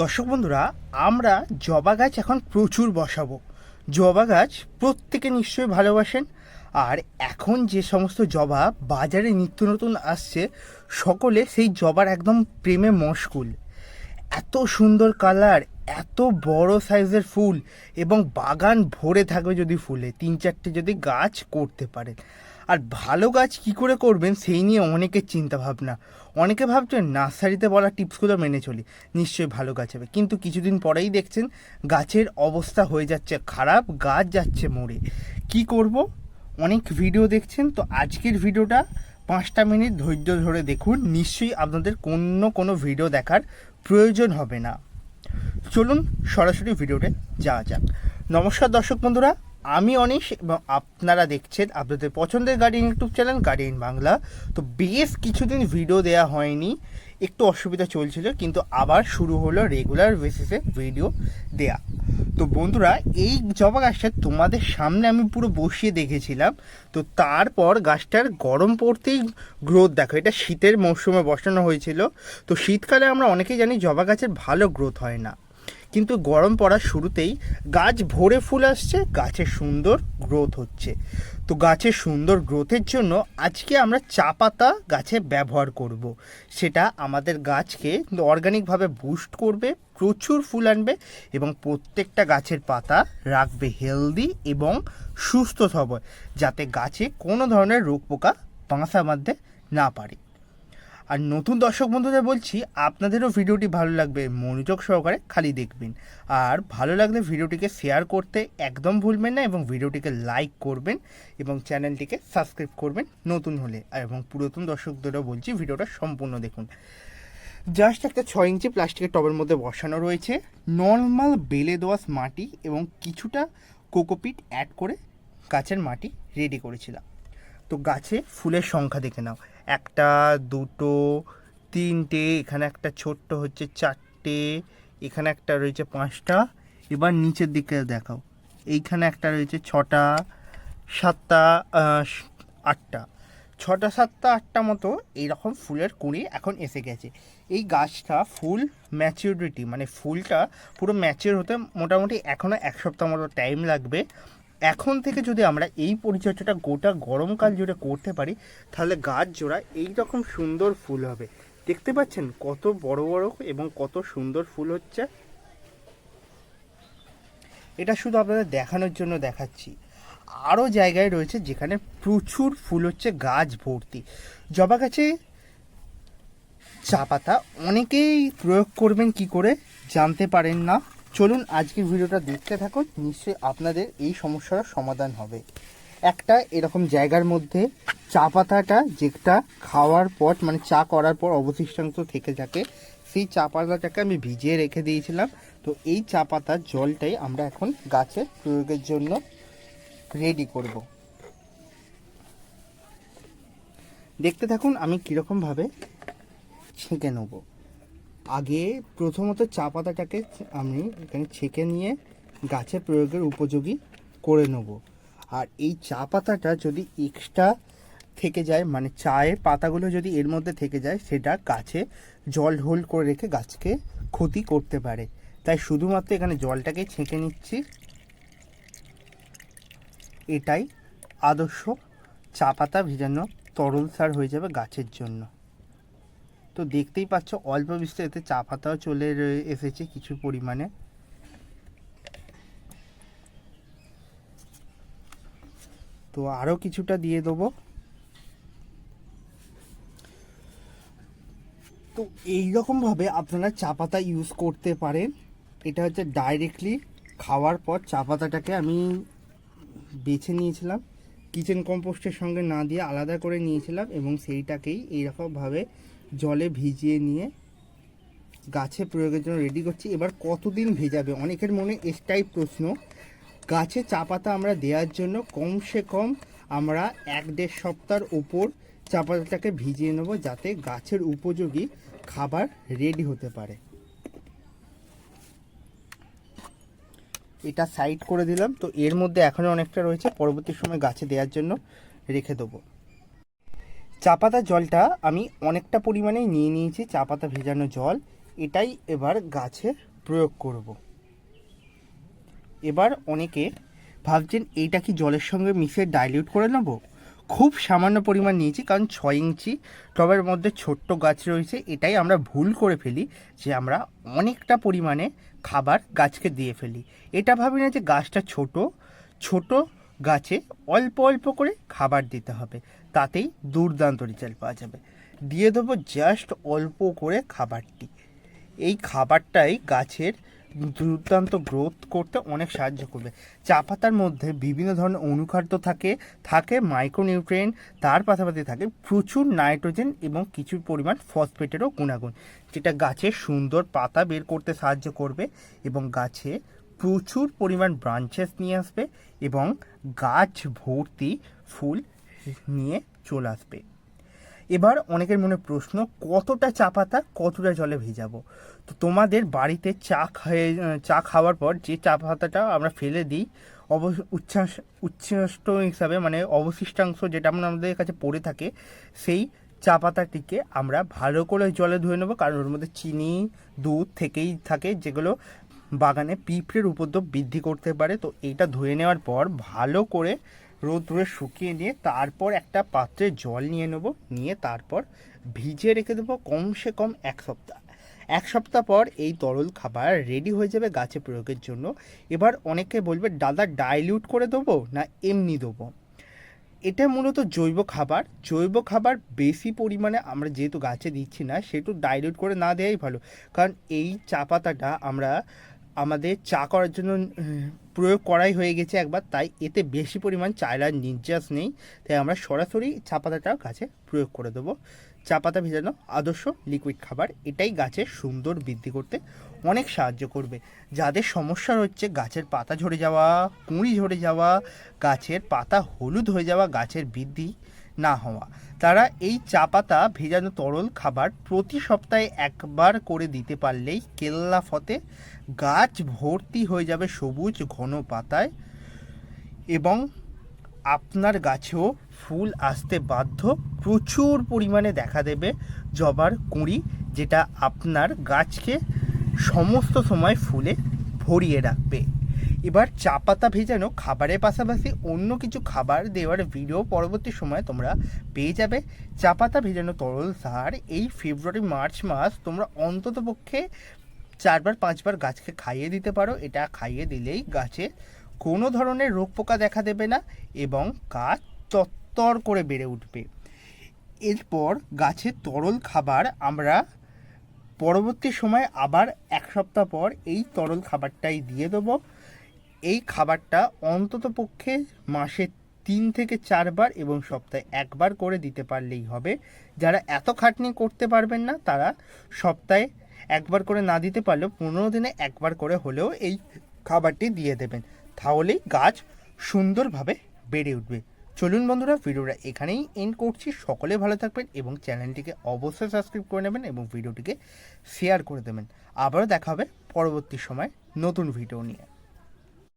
দর্শক বন্ধুরা, আমরা জবা গাছ এখন প্রচুর বসাবো। জবা গাছ প্রত্যেকে নিশ্চয়ই ভালোবাসেন। আর এখন যে সমস্ত জবা বাজারে নিত্য নতুন আসছে, সকলে সেই জবার একদম প্রেমে মশকুল এত সুন্দর কালার, এত বড় সাইজের ফুল এবং বাগান ভরে থাকবে যদি ফুলে, তিন চারটে যদি গাছ করতে পারেন। আর ভালো গাছ কি করে করবেন সেই নিয়ে অনেকের চিন্তা ভাবনা অনেকে ভাবছেন নার্সারিতে বলা টিপসগুলো মেনে চলি, নিশ্চয়ই ভালো গাছ হবে। কিন্তু কিছুদিন পরেই দেখছেন গাছের অবস্থা হয়ে যাচ্ছে খারাপ, গাছ যাচ্ছে মরে। কি করব? অনেক ভিডিও দেখছেন, তো আজকের ভিডিওটা পাঁচটা মিনিট ধৈর্য ধরে দেখুন, নিশ্চয়ই আপনাদের কোনো কোনো ভিডিও দেখার প্রয়োজন হবে না। চলুন সরাসরি ভিডিওতে যাওয়া যাক। নমস্কার দর্শক বন্ধুরা আমি অনিশ এবং আপনারা দেখছেন আপনাদের পছন্দের Guardian YouTube channel Guardian Bangla তো বেশ কিছুদিন ভিডিও দেওয়া হয়নি, একটু অসুবিধা চলছিল, কিন্তু আবার শুরু হলো রেগুলার বেসিসে ভিডিও দেয়া। তো বন্ধুরা, এই জবা গাছটা তোমাদের সামনে আমি পুরো বসিয়ে দেখেছিলাম। তো তারপর গাছটার গরম পড়তেই গ্রোথ দেখো, এটা শীতের মরশুমে বসানো হয়েছিল। তো শীতকালে আমরা অনেকেই জানি জবা গাছের ভালো গ্রোথ হয় না। কিন্তু গরম পড়ার শুরুতেই গাছ ভরে ফুল আসছে, গাছের সুন্দর গ্রোথ হচ্ছে তো গাছের সুন্দর গ্রোথের জন্য আজকে আমরা চা পাতা গাছে ব্যবহার করব। সেটা আমাদের গাছকে অর্গানিকভাবে বুস্ট করবে, প্রচুর ফুল আনবে এবং প্রত্যেকটা গাছের পাতা রাখবে হেলদি এবং সুস্থ সবল, যাতে গাছে কোনো ধরনের রোগ পোকা বাঁসা বাঁধতে না পারে আর নতুন দর্শক বন্ধুদের বলছি, আপনাদেরও ভিডিওটি ভালো লাগবে, মনোযোগ সহকারে খালি দেখবেন। আর ভালো লাগলে ভিডিওটিকে শেয়ার করতে একদম ভুলবেন না এবং ভিডিওটিকে লাইক করবেন এবং চ্যানেলটিকে সাবস্ক্রাইব করবেন নতুন হলে। আর এবং পুরাতন দর্শকদেরও বলছি, ভিডিওটা সম্পূর্ণ দেখুন। জাস্ট একটা ছয় ইঞ্চি প্লাস্টিকের টবের মধ্যে বসানো রয়েছে। নর্মাল বেলে দোয়াশ মাটি এবং কিছুটা কোকোপিট অ্যাড করে গাছের মাটি রেডি করেছিলাম। তো গাছে ফুলের সংখ্যা দেখে নাও। একটা, দুটো, তিনটে, এখানে একটা ছোট্ট হচ্ছে চারটে, এখানে একটা রয়েছে পাঁচটা। এবার নিচের দিকে দেখাও। এইখানে একটা রয়েছে ছটা, সাতটা আটটা। ছটা, সাতটা, আটটা মতো এইরকম ফুলের কুঁড়ি এখন এসে গেছে। এই গাছটা ফুল ম্যাচিউরিটি মানে ফুলটা পুরো ম্যাচিওর হতে মোটামুটি এখনও এক সপ্তাহ মতো টাইম লাগবে। এখন থেকে যদি আমরা এই পরিচর্যাটা গোটা গরমকাল জুড়ে করতে পারি, তাহলে গাছ জোড়া এই রকম সুন্দর ফুল হবে। দেখতে পাচ্ছেন কত বড় বড় এবং কত সুন্দর ফুল হচ্ছে? এটা শুধু আপনাদের দেখানোর জন্য দেখাচ্ছি। আরও জায়গায় রয়েছে যেখানে প্রচুর ফুল হচ্ছে গাছ ভর্তি। জবা গাছে চা পাতা অনেকেই প্রয়োগ করবেন কি করে জানতে পারেন না। চলুন আজকের ভিডিওটা দেখতে থাকুন, নিশ্চয়ই আপনাদের এই সমস্যার সমাধান হবে। একটা এরকম জায়গার মধ্যে চা পাতাটা যেটা খাওয়ার পর মানে চা করার পর অবশিষ্টাংশ থেকে থাকে সেই চা পাতাটাকে আমি ভিজিয়ে রেখে দিয়েছিলাম। তো এই চা পাতার জলটাই আমরা এখন গাছে প্রয়োগের জন্য রেডি করব। দেখতে থাকুন আমি কীরকমভাবে ছেঁকে নেব। আগে প্রথমত চা পাতাটাকে আমি এখানে ছেঁকে নিয়ে গাছে প্রয়োগের উপযোগী করে নেব। আর এই চা পাতাটা যদি এক্সট্রা থেকে যায় মানে চায়ের পাতাগুলো যদি এর মধ্যে থেকে যায়, সেটা গাছে জল হোল্ড করে রেখে গাছকে ক্ষতি করতে পারে। তাই শুধুমাত্র এখানে জলটাকে ছেঁকে নিচ্ছি। এটাই আদর্শ চা পাতা ভেজানো তরল সার হয়ে যাবে গাছের জন্য। তো দেখতেই পাচ্ছ, অল্প বৃষ্টি এতে চা পাতাও চলে এসেছে কিছু পরিমাণে। তো আরও কিছুটা দিয়ে দেবো। তো এইরকমভাবে আপনারা চা পাতা ইউজ করতে পারেন। এটা হচ্ছে ডাইরেক্টলি খাওয়ার পর চা পাতাটাকে আমি বেছে নিয়েছিলাম। কিচেন কম্পোস্টের সঙ্গে না দিয়ে আলাদা করে নিয়েছিলাম এবং সেইটাকেই এইরকমভাবে জলে ভিজিয়ে নিয়ে গাছে প্রয়োগের জন্য রেডি করছি। এবার কতদিন ভেজাবে? অনেকের মনে এটাই প্রশ্ন। গাছে চা পাতা আমরা দেওয়ার জন্য কমসে কম আমরা এক দেড় সপ্তাহের ওপর চা পাতাটাকে ভিজিয়ে নেব যাতে গাছের উপযোগী খাবার রেডি হতে পারে। এটা সাইড করে দিলাম। তো এর মধ্যে এখনও অনেকটা রয়েছে। পরবর্তী সময় গাছে দেওয়ার জন্য রেখে দেবো। চা পাতার জলটা আমি অনেকটা পরিমাণে নিয়ে নিয়েছি, চা পাতা ভেজানো জল। এটাই এবার গাছে প্রয়োগ করব। এবার অনেকে ভাবছেন, এইটা কি জলের সঙ্গে মিশিয়ে ডাইলিউট করে নেব? খুব সামান্য পরিমাণ নিয়েছি, কারণ ছয় ইঞ্চি টবের মধ্যে ছোট্ট গাছ রয়েছে, এটাই আমরা ভুল করে ফেলি যে আমরা অনেকটা পরিমাণে খাবার গাছকে দিয়ে ফেলি। এটা ভাবি না যে গাছটা ছোট ছোট গাছে অল্প অল্প করে খাবার দিতে হবে। তাতেই দুর্দান্ত রেজাল্ট পাওয়া যাবে। দিয়ে দেবো জাস্ট অল্প করে খাবারটি। এই খাবারটাই গাছের দুর্দান্ত গ্রোথ করতে অনেক সাহায্য করবে। চা পাতার মধ্যে বিভিন্ন ধরনের অনুখাদ্য থাকে থাকে মাইক্রোনিউট্রিয়েন্ট তার পাশাপাশি থাকে প্রচুর নাইট্রোজেন এবং কিছু পরিমাণ ফসফেটেরও গুণাগুণ, যেটা গাছের সুন্দর পাতা বের করতে সাহায্য করবে এবং গাছে প্রচুর পরিমাণ ব্রাঞ্চেস নিয়ে আসবে এবং গাছ ভর্তি ফুল নিয়ে চলে আসবে। এবার অনেকের মনে প্রশ্ন, কতটা চা পাতা, কতটা জলে ভেজাবো? তো তোমাদের বাড়িতে চা খেয়ে, চা খাওয়ার পর যে চা পাতাটা আমরা ফেলে দিই অব উচ্ছ্বাস উচ্ছিষ্ট হিসাবে মানে অবশিষ্টাংশ যেটা আমাদের কাছে পড়ে থাকে, সেই চা পাতাটিকে আমরা ভালো করে জলে ধুয়ে নেব। কারণ ওর মধ্যে চিনি, দুধ থেকেই থাকে, যেগুলো বাগানে পিঁপড়ের উপদ্রব বৃদ্ধি করতে পারে। তো এটা ধুয়ে নেওয়ার পর ভালো করে রোদ্রে শুকিয়ে নিয়ে তারপর একটা পাত্রে জল নিয়ে নেব, নিয়ে তারপর ভিজিয়ে রেখে দেবো কমসে কম এক সপ্তাহ। এক সপ্তাহ পর এই তরল খাবার রেডি হয়ে যাবে গাছে প্রয়োগের জন্য। এবার অনেকে বলবে, দাদা ডাইলিউট করে দেবো না এমনি দেবো? এটা মূলত জৈব খাবার। জৈব খাবার বেশি পরিমাণে আমরা যেহেতু গাছে দিচ্ছি না, সেহেতু ডাইলিউট করে না দেওয়াই ভালো। কারণ এই চা পাতাটা আমরা আমাদের চা করার জন্য প্রয়োগ করাই হয়ে গেছে একবার, তাই এতে বেশি পরিমাণ চায়লার নির্যাস নেই। তাই আমরা সরাসরি চা পাতাটা গাছে প্রয়োগ করে দেবো। চা পাতা ভেজানো আদর্শ লিকুইড খাবার, এটাই গাছের সুন্দর বৃদ্ধি করতে অনেক সাহায্য করবে। যাদের সমস্যা হচ্ছে গাছের পাতা ঝরে যাওয়া, কুঁড়ি ঝরে যাওয়া, গাছের পাতা হলুদ হয়ে যাওয়া, গাছের বৃদ্ধি না হওয়া। তারা এই চা পাতা ভেজানো তরল খাবার প্রতি সপ্তাহে একবার করে দিতে পারলেই কেল্লা ফতে গাছ ভর্তি হয়ে যাবে সবুজ ঘন পাতায় এবং আপনার গাছেও ফুল আসতে বাধ্য। প্রচুর পরিমাণে দেখা দেবে জবার কুঁড়ি, যেটা আপনার গাছকে সমস্ত সময় ফুলে ভরিয়ে রাখবে। এবার চা পাতা ভেজানো খাবারের পাশাপাশি অন্য কিছু খাবার দেওয়ার ভিডিও পরবর্তী সময়ে তোমরা পেয়ে যাবে। চা পাতা ভেজানো তরল সার এই ফেব্রুয়ারি মার্চ মাস তোমরা অন্তত পক্ষে চারবার, পাঁচবার গাছকে খাইয়ে দিতে পারো। এটা খাইয়ে দিলেই গাছে কোনো ধরনের রোগ পোকা দেখা দেবে না এবং গাছ তত্তর করে বেড়ে উঠবে। এরপর গাছের তরল খাবার আমরা পরবর্তী সময় আবার এক সপ্তাহ পর এই তরল খাবারটাই দিয়ে দেবো। এই খাবারটা অন্তত পক্ষে মাসে তিন থেকে চারবার এবং সপ্তাহে একবার করে দিতে পারলেই হবে। যারা এত খাটনি করতে পারবেন না, তারা সপ্তাহে একবার করে না দিতে পারলেও পনেরো দিনে একবার করে হলেও এই খাবারটি দিয়ে দেবেন। তাহলেই গাছ সুন্দরভাবে বেড়ে উঠবে। চলুন বন্ধুরা, ভিডিওটা এখানেই এন্ড করছি। সকলে ভালো থাকবেন এবং চ্যানেলটিকে অবশ্যই সাবস্ক্রাইব করে নেবেন এবং ভিডিওটিকে শেয়ার করে দেবেন। আবারও দেখা হবে পরবর্তী সময় নতুন ভিডিও নিয়ে।